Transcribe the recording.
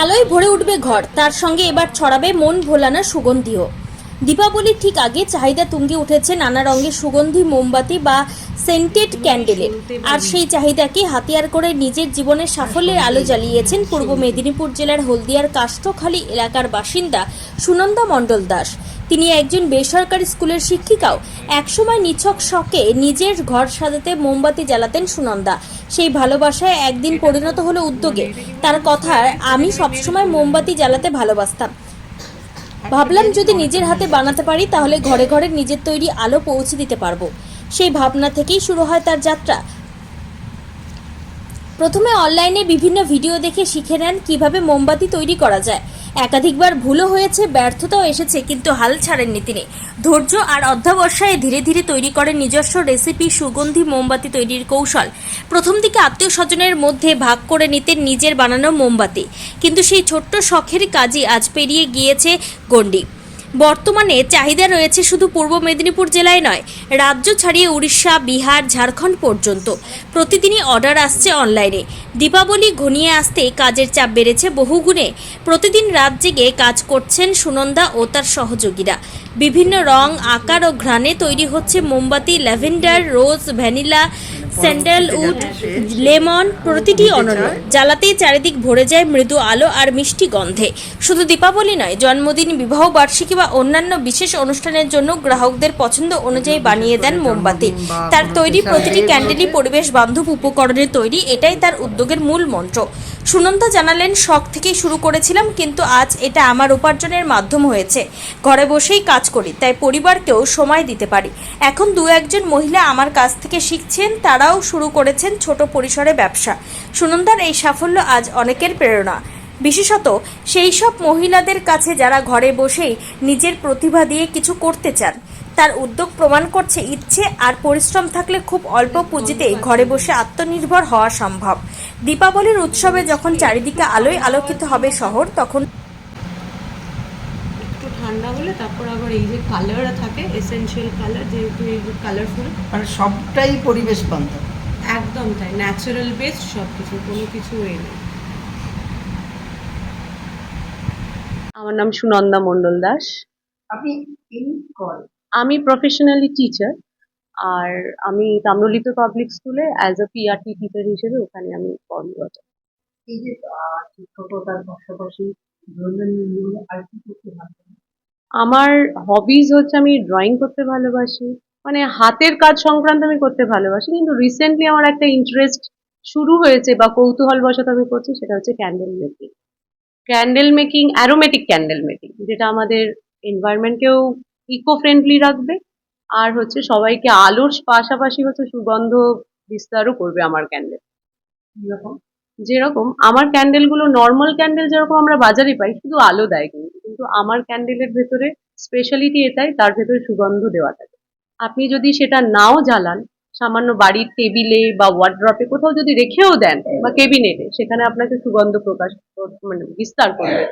আলোয় ভরে উঠবে ঘর তার সঙ্গে এবার ছড়াবে মন ভোলানো সুগন্ধিও। দীপাবলির ঠিক আগে চাহিদা তুঙ্গে উঠেছে নানা রঙের সুগন্ধি, মোমবাতি বা সেন্টেড ক্যান্ডেলের। আর সেই চাহিদাকে হাতিয়ার করে নিজের জীবনের সাফল্যের আলো জ্বালিয়েছেন পূর্ব মেদিনীপুর জেলার হলদিয়ার কাষ্ঠখালী এলাকার বাসিন্দা সুনন্দা মণ্ডল দাস। তিনি একজন বেসরকারি স্কুলের শিক্ষিকাও। একসময় নিছক শখে নিজের ঘর সাজাতে মোমবাতি জ্বালাতেন সুনন্দা। সেই ভালোবাসায় একদিন পরিণত হলো উদ্যোগে। তার কথার, আমি সবসময় মোমবাতি জ্বালাতে ভালোবাসতাম। ভাবলাম যদি নিজের হাতে বানাতে পারি, তাহলে ঘরে ঘরে নিজের তৈরি আলো পৌঁছে দিতে পারব। সেই ভাবনা থেকেই শুরু হয় তার যাত্রা। প্রথমে অনলাইনে বিভিন্ন ভিডিও দেখে শিখে নেন কীভাবে মোমবাতি তৈরি করা যায়। একাধিকবার ভুলও হয়েছে, ব্যর্থতাও এসেছে, কিন্তু হাল ছাড়েননি তিনি। ধৈর্য আর অধ্যাবসায়ে ধীরে ধীরে তৈরি করেন নিজস্ব রেসিপি সুগন্ধি, মোমবাতি তৈরির কৌশল। প্রথম দিকে আত্মীয় স্বজনের মধ্যে ভাগ করে নিতেন নিজের বানানো মোমবাতি। কিন্তু সেই ছোট্ট শখের কাজই আজ পেরিয়ে গিয়েছে গণ্ডি। বর্তমানে চাহিদা রয়েছে শুধু পূর্ব মেদিনীপুর জেলায় নয়, রাজ্য ছাড়িয়ে উড়িষ্যা, বিহার, ঝাড়খণ্ড পর্যন্ত। প্রতিদিনই অর্ডার আসছে অনলাইনে। দীপাবলি ঘনিয়ে আসতে কাজের চাপ বেড়েছে বহুগুণে। প্রতিদিন রাত জেগে কাজ করছেন সুনন্দা ও তার সহযোগীরা। বিভিন্ন রং, আকার ও ঘ্রাণে তৈরি হচ্ছে মোমবাতি, lavender, rose, vanilla sandalwood lemon প্রতিটি অনন্য। জ্বালাতেই চারিদিক ভরে যায় মৃদু আলো আর মিষ্টি গন্ধে। শুধু দীপাবলি নয়, জন্মদিন, বিবাহ, বার্ষিকী বা অন্যান্য বিশেষ অনুষ্ঠানের জন্য গ্রাহকদের পছন্দ অনুযায়ী বানিয়ে দেন মোমবাতি। তার তৈরি প্রতিটি ক্যান্ডেলই পরিবেশ বান্ধব উপকরণের তৈরি, এটাই তার উদ্যোগের মূল মন্ত্র। সুনন্দা জানালেন, শখ থেকেই শুরু করেছিলাম, কিন্তু আজ এটা আমার উপার্জনের মাধ্যম হয়েছে। ঘরে বসেই কাজ করি, তাই পরিবারকেও সময় দিতে পারি। এখন দু একজন মহিলা আমার কাছ থেকে শিখছেন, তারাও শুরু করেছেন ছোট পরিসরে ব্যবসা। সুনন্দার এই সাফল্য আজ অনেকের প্রেরণা। বিশেষত সেই সব মহিলাদের কাছে যারা ঘরে বসেই নিজের প্রতিভা দিয়ে কিছু করতে চান তার উদ্যোগ প্রমাণ করছে ইচ্ছে আর পরিশ্রম থাকলে খুব অল্প পুঁজিতেই ঘরে বসে আত্মনির্ভর হওয়া সম্ভব। দীপাবলির উৎসবে যখন চারিদিকে আলোয় আলোকিত হবে শহর তখন একটু ঠান্ডা হলে তারপর আবার এই যে কালার থাকে এসেনশিয়াল কালার যেহেতু এই যে কালারফুল মানে সবটাই পরিবেশ বান্ধব। একদম তাই ন্যাচারাল বেসড সব কিছু কোনো কিছু এ নেই। আমার নাম সুনন্দা মণ্ডল দাস। আপনি কল আমি প্রফেশনালি টিচার আর আমি তাম্রলিপ্ত পাবলিক স্কুলে অ্যাজ আ পিআরটি টিচার হিসেবে ওখানে আমি কর্মরত এই যে শিক্ষকতার পাশাপাশি? আমার হবিজ হচ্ছে আমি ড্রয়িং করতে ভালোবাসি মানে হাতের কাজ সংক্রান্ত আমি করতে ভালোবাসি কিন্তু রিসেন্টলি আমার একটা ইন্টারেস্ট শুরু হয়েছে বা কৌতূহল বশত আমি করছি সেটা হচ্ছে candle making candle making aromatic candle making যেটা আমাদের এনভায়রনমেন্টকেও ইকো ফ্রেন্ডলি রাখবে। আর হচ্ছে সবাইকে আলোর পাশাপাশি হচ্ছে সুগন্ধ বিস্তারও করবে আমার ক্যান্ডেল যেরকম? আমার ক্যান্ডেলগুলো নর্মাল ক্যান্ডেল যেরকম আমরা বাজারে পাই শুধু আলো দেয় কিন্তু কিন্তু আমার ক্যান্ডেলের ভেতরে স্পেশালিটি এটাই তার ভেতরে সুগন্ধ দেওয়া থাকে আপনি যদি সেটা নাও জ্বালান সামান্য বাড়ির টেবিলে বা ওয়ার্ড্রপে কোথাও যদি রেখেও দেন বা কেবিনেটে সেখানে আপনাকে সুগন্ধ প্রকাশ মানে বিস্তার করবে।